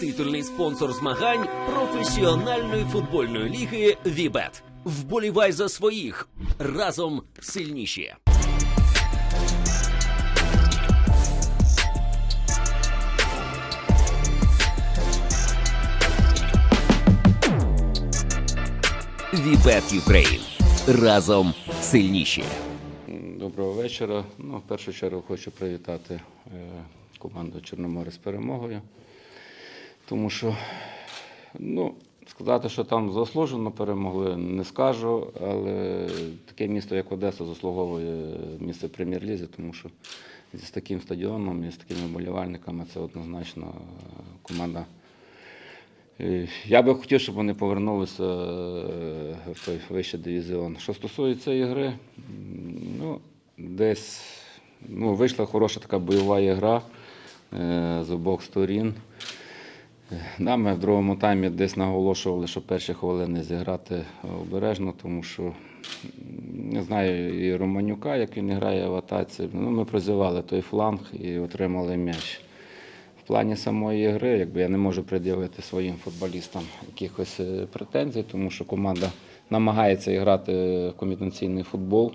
титульний спонсор змагань професіональної футбольної ліги Вібет. Вболівай за своїх разом сильніші. Вібет Юкрейн разом сильніші. Доброго вечора. Ну, в першу чергу хочу привітати е, команду Чорномори з перемогою. Тому що, ну, сказати, що там заслужено перемогли, не скажу, але таке місто, як Одеса, заслуговує місце прем'єр-лізі, тому що з таким стадіоном і з такими болівальниками це однозначно команда. Е, Я би хотів, щоб вони повернулися е, в той вищий дивізіон. Що стосується ігри, ну, десь ну, вийшла хороша така бойова ігра е, з обох сторін. Да, ми в другому таймі десь наголошували, що перші хвилини зіграти обережно, тому що не знаю, і Романюка, як він грає в атаці. Ну, ми прозівали той фланг і отримали м'яч. В плані самої гри, якби я не можу пред'явити своїм футболістам якихось е, претензій, тому що команда намагається грати комбінаційний футбол.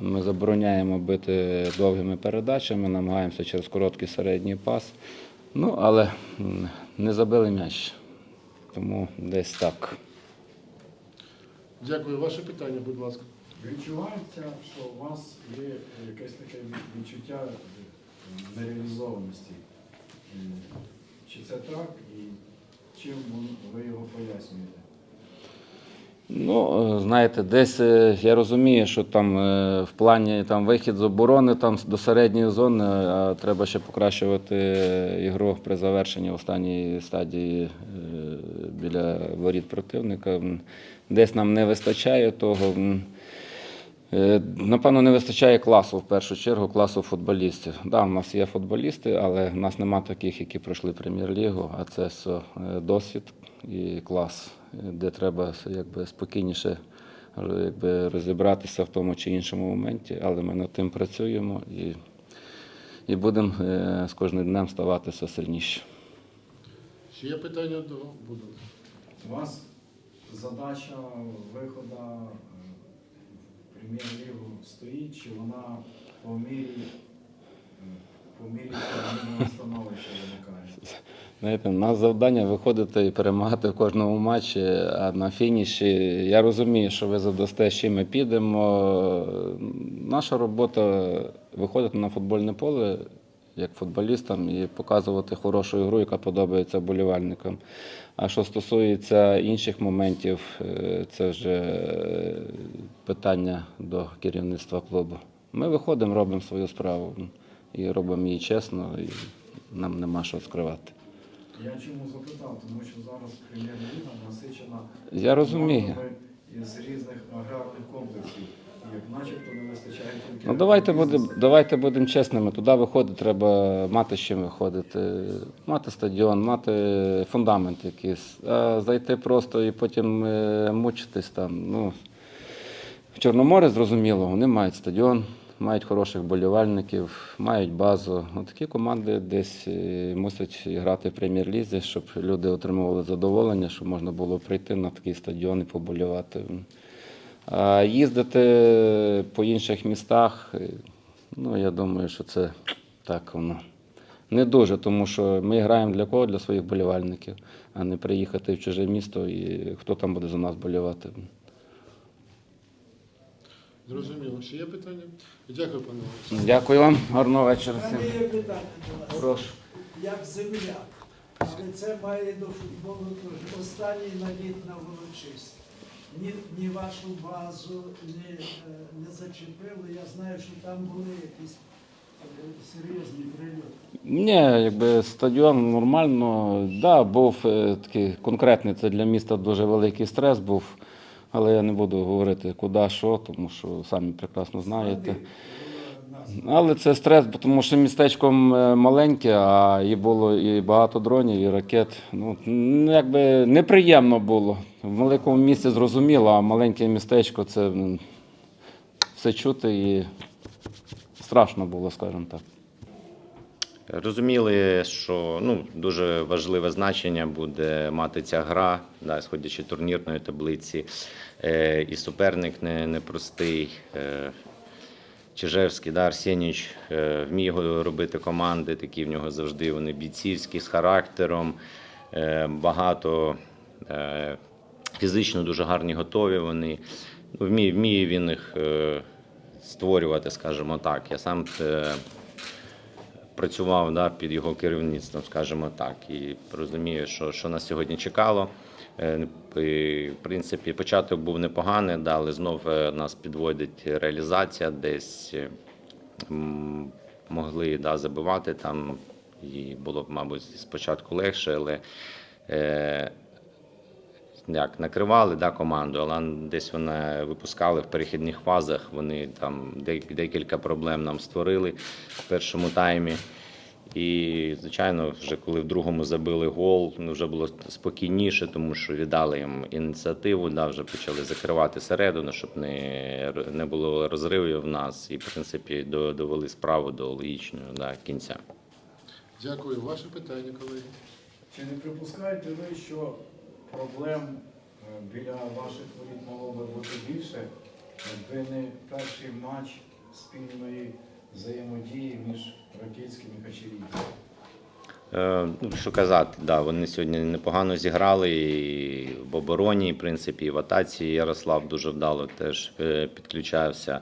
Ми забороняємо бити довгими передачами, намагаємося через короткий середній пас. Ну, але не забили м'яч. Тому десь так. Дякую. Ваше питання, будь ласка. Відчувається, що у вас є якесь таке відчуття нереалізованості. Чи це так і чим ви його пояснюєте? Ну, е, знаєте, десь е, я розумію, що там е, в плані там вихід з оборони там до середньої зони, а треба ще покращувати ігру при завершенні останньої стадії біля воріт противника. Десь нам не вистачає того. Е, Напевно, не вистачає класу в першу чергу, класу футболістів. Да, у нас є футболісти, але в нас нема таких, які пройшли прем'єр-лігу, а це все е, досвід і клас, е, де треба якби, спокійніше якби, розібратися в тому чи іншому моменті, але ми над тим працюємо і, і будемо з кожним днем ставати все сильніше. Ще є питання до буду. У вас задача виходу в прем'єр-лігу стоїть, чи вона по мірі, по виникає? Знаєте, у нас завдання виходити і перемагати в кожному матчі, а на фініші я розумію, що ви задасте, що ми підемо. Наша робота виходити на футбольне поле як футболістам і показувати хорошу ігру, яка подобається болівальникам. А що стосується інших моментів, е, це вже е, питання до керівництва клубу. Ми виходимо, робимо свою справу і робимо її чесно, і нам нема що скривати. Я чому запитав, тому що зараз прем'єр-ліга насичена Я розумію. із різних аграрних комплексів. Начебто не вистачає. Ну давайте будемо давайте будемо чесними. Туди виходити треба мати з чим виходити, мати стадіон, мати фундамент якийсь. А зайти просто і потім е, мучитись там. Ну, в Чорноморі, зрозуміло, вони мають стадіон, мають хороших болівальників, мають базу. Ну, такі команди десь е, мусять грати в прем'єр-лізі, щоб люди отримували задоволення, щоб можна було прийти на такий стадіон і поболівати. А їздити по інших містах, е, ну я думаю, що це так воно. Не дуже, тому що ми граємо для кого? Для своїх болівальників, а не приїхати в чуже місто і хто там буде за нас болівати. Зрозуміло. Ще є питання? Дякую, пане Олексій. Дякую вам, гарного вечора всім. є питання до вас. Прошу. Як земля. Але це має до футболу теж. Останній наліт на волочиськ. Ні, ні вашу базу не, е, не зачепили. Я знаю, що там були якісь е, серйозні прильоти. Ні, якби стадіон нормально. Да, був е, такий конкретний, це для міста дуже великий стрес був. Але я не буду говорити куди, що, тому що самі прекрасно знаєте. Але це стрес, тому що містечко маленьке, а і було і багато дронів, і ракет. Ну, якби неприємно було. В великому місті зрозуміло, а маленьке містечко це все чути і страшно було, скажімо так. Розуміли, що ну, дуже важливе значення буде мати ця гра, да, сходячи турнірної таблиці. Е, і суперник не, непростий. Е, Чижевський, да, Арсенійович е, вміє робити команди, такі в нього завжди вони бійцівські, з характером, е, багато е, фізично дуже гарні, готові вони. Ну, вміє, вміє він їх створювати, скажімо так. Я сам працював да, під його керівництвом, скажімо так, і розумію, що, що нас сьогодні чекало. Е, В принципі, початок був непоганий, да, але знов е, нас підводить реалізація, десь е, могли да, забивати там, і було б, мабуть, спочатку легше, але е, як накривали да, команду, але десь вони випускали в перехідних фазах. Вони там декілька проблем нам створили в першому таймі. І, звичайно, вже коли в другому забили гол, ну, вже було спокійніше, тому що віддали їм ініціативу, да, вже почали закривати середину, щоб не, не було розривів в нас. І, в принципі, довели справу до логічного да, кінця. Дякую. Ваше питання, колеги. Чи не припускаєте ви, що проблем е, біля ваших воріт могло би бути більше, якби не перший матч спільної взаємодії між Ракицьким і Качерівкою? Е, Ну, що казати, да, вони сьогодні непогано зіграли і в обороні, в принципі, і в атаці Ярослав дуже вдало теж е, підключався.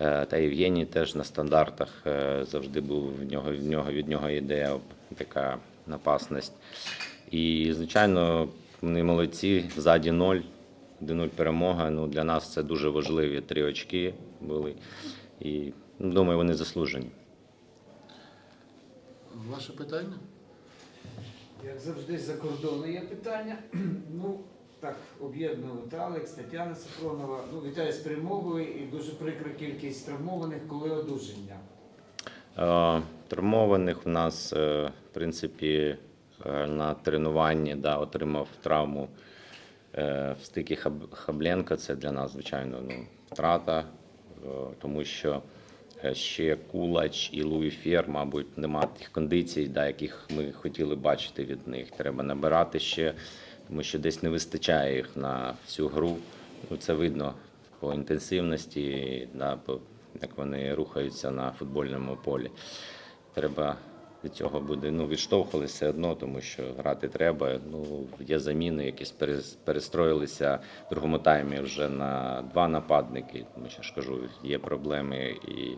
Е, Та Євгеній теж на стандартах завжди був в нього, в нього від нього ідея така напасність. І, звичайно, вони молодці, ззаді ноль, 1-0 перемога. Ну, для нас це дуже важливі три очки були. І думаю, вони заслужені. Ваше питання? Як завжди, за кордону є питання. Ну, так, об'єднувати Алекс, Тетяна Сафронова. Ну, вітаю з перемогою і дуже прикра кількість травмованих, коли одужання. Е, Травмованих в нас, е, в принципі, е, на тренуванні да, отримав травму е, в стикі Хаб- Хабленка. Це для нас, звичайно, ну, втрата, е, тому що ще Кулач і Луї Фєр, мабуть, нема тих кондицій, да, яких ми хотіли бачити від них. Треба набирати ще, тому що десь не вистачає їх на всю гру. Ну, це видно по інтенсивності, да, по, як вони рухаються на футбольному полі. Треба від цього буде ну, відштовхувалися все одно, тому що грати треба. Ну, є заміни, якісь перестроїлися в другому таймі вже на два нападники. Тому що ж кажу, є проблеми і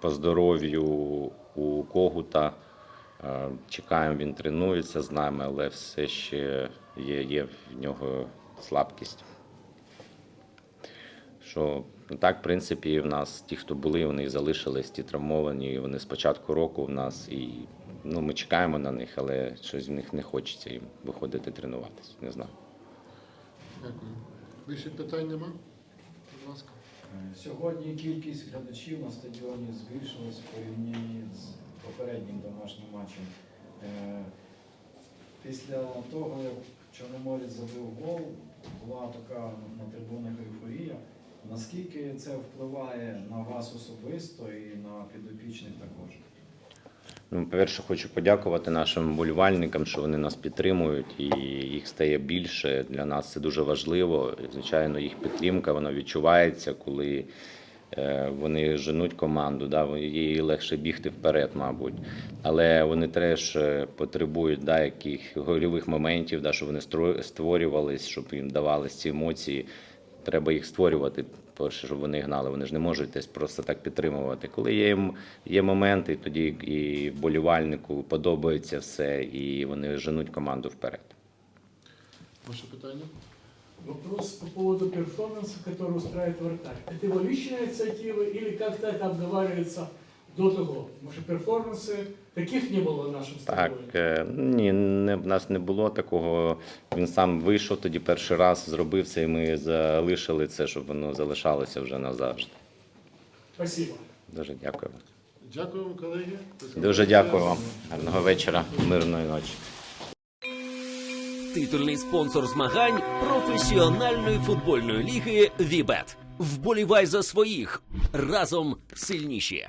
по здоров'ю у Когута. Е, Чекаємо, він тренується з нами, але все ще є, є в нього слабкість. Що ну, так, в принципі, в нас ті, хто були, вони залишились, ті травмовані, вони з початку року в нас, і ну, ми чекаємо на них, але щось в них не хочеться їм виходити тренуватися. Не знаю. Дякую. Більше питань нема? Будь ласка. Сьогодні кількість глядачів на стадіоні збільшилась в порівнянні з попереднім домашнім матчем. Е, Після того, як Чорноморець забив гол, була така на трибунах ейфорія. Наскільки це впливає на вас особисто і на підопічних також? Ну, по-перше, хочу подякувати нашим болівальникам, що вони нас підтримують, і їх стає більше. Для нас це дуже важливо. І, Звичайно, їх підтримка вона відчувається, коли е, вони женуть команду. Да, їй легше бігти вперед, мабуть. Але вони теж е, потребують да, яких гольових моментів, да, щоб вони створювались, щоб їм давались ці емоції Треба їх створювати, перше, щоб вони гнали. Вони ж не можуть десь просто так підтримувати. Коли є, м- є моменти, тоді і болівальнику подобається все, і вони женуть команду вперед. Ваше питання? Вопрос по поводу перформанса, который устраивает вратарь. Это его личная инициатива или как-то это обговаривается до того? Может, перформансы таких не было в нашем Так, е, ні, не, в нас не було такого. Він сам вийшов тоді перший раз, зробив це, і ми залишили це, щоб воно залишалося вже назавжди. Спасибо. Дуже дякую. вам. Дякую вам, колеги. Дуже дякую вам. Гарного вечора, мирної ночі. Титульний спонсор змагань професіональної футбольної ліги Вібет. Вболівай за своїх разом сильніші.